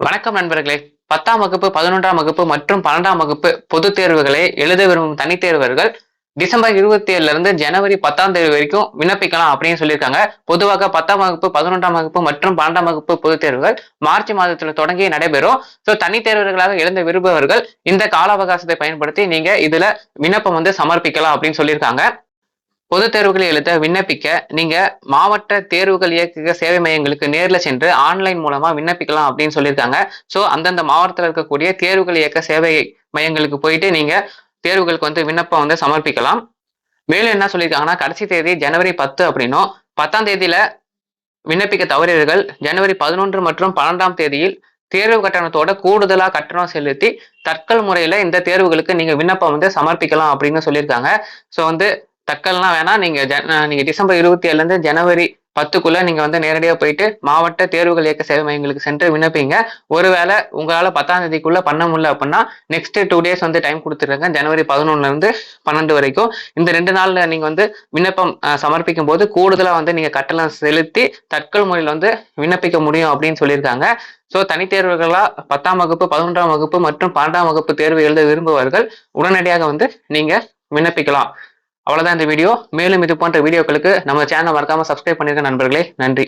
வணக்கம் நண்பர்களே. பத்தாம் வகுப்பு பதினொன்றாம் வகுப்பு மற்றும் பன்னெண்டாம் வகுப்பு பொதுத் தேர்வுகளை எழுத விரும்பும் தனித் தேர்வர்கள் டிசம்பர் இருபத்தி ஏழுல இருந்து ஜனவரி பத்தாம் தேதி வரைக்கும் விண்ணப்பிக்கலாம் அப்படின்னு சொல்லியிருக்காங்க. பொதுவாக பத்தாம் வகுப்பு பதினொன்றாம் வகுப்பு மற்றும் பன்னெண்டாம் வகுப்பு பொதுத் தேர்வுகள் மார்ச் மாதத்துல தொடங்கி நடைபெறும். ஸோ தனித்தேர்வர்களாக தேர்வர்களாக எழுத விரும்புபவர்கள் இந்த கால அவகாசத்தை பயன்படுத்தி நீங்க இதுல விண்ணப்பம் வந்து சமர்ப்பிக்கலாம் அப்படின்னு சொல்லியிருக்காங்க. பொது தேர்வுகளை எழுத விண்ணப்பிக்க நீங்க மாவட்ட தேர்வுகள் இயக்க சேவை மையங்களுக்கு நேரில் சென்று ஆன்லைன் மூலமா விண்ணப்பிக்கலாம் அப்படின்னு சொல்லியிருக்காங்க. ஸோ அந்தந்த மாவட்டத்தில் இருக்கக்கூடிய தேர்வுகள் இயக்க சேவை மையங்களுக்கு போயிட்டு நீங்க தேர்வுகளுக்கு வந்து விண்ணப்பம் வந்து சமர்ப்பிக்கலாம். மேலும் என்ன சொல்லியிருக்காங்கன்னா கடைசி தேதி ஜனவரி பத்து அப்படின்னும். பத்தாம் தேதியில விண்ணப்பிக்க தவறியவர்கள் ஜனவரி பதினொன்று மற்றும் பன்னெண்டாம் தேதியில் தேர்வு கட்டணத்தோட கூடுதலா கட்டணம் செலுத்தி தற்கொலை முறையில இந்த தேர்வுகளுக்கு நீங்க விண்ணப்பம் வந்து சமர்ப்பிக்கலாம் அப்படின்னு சொல்லியிருக்காங்க. ஸோ வந்து தக்கல்லாம் வேணா நீங்க நீங்க டிசம்பர் இருபத்தி ஏழுல இருந்து ஜனவரி பத்துக்குள்ள நீங்க வந்து நேரடியாக போயிட்டு மாவட்ட தேர்வுகள் இயக்க சேவை மையங்களுக்கு சென்று விண்ணப்பிங்க. ஒருவேளை உங்களால பத்தாம் தேதிக்குள்ள பண்ண முடியல அப்படின்னா நெக்ஸ்ட் டூ டேஸ் வந்து டைம் கொடுத்துருங்க ஜனவரி பதினொன்னுல இருந்து பன்னெண்டு வரைக்கும். இந்த ரெண்டு நாள்ல நீங்க வந்து விண்ணப்பம் சமர்ப்பிக்கும் போது கூடுதலா வந்து நீங்க கட்டணம் செலுத்தி தற்கொல் முறையில் வந்து விண்ணப்பிக்க முடியும் அப்படின்னு சொல்லியிருக்காங்க. ஸோ தனித்தேர்வுகளா பத்தாம் வகுப்பு பதினொன்றாம் வகுப்பு மற்றும் பன்னெண்டாம் வகுப்பு தேர்வு எழுத விரும்புவர்கள் உடனடியாக வந்து நீங்க விண்ணப்பிக்கலாம். அவ்வளவுதான் இந்த வீடியோ. மேலும் இது போன்ற வீடியோக்களுக்கு நம்ம சேனல் மறக்காமல் சப்ஸ்கிரைப் பண்ணியிருக்க நண்பர்களே. நன்றி.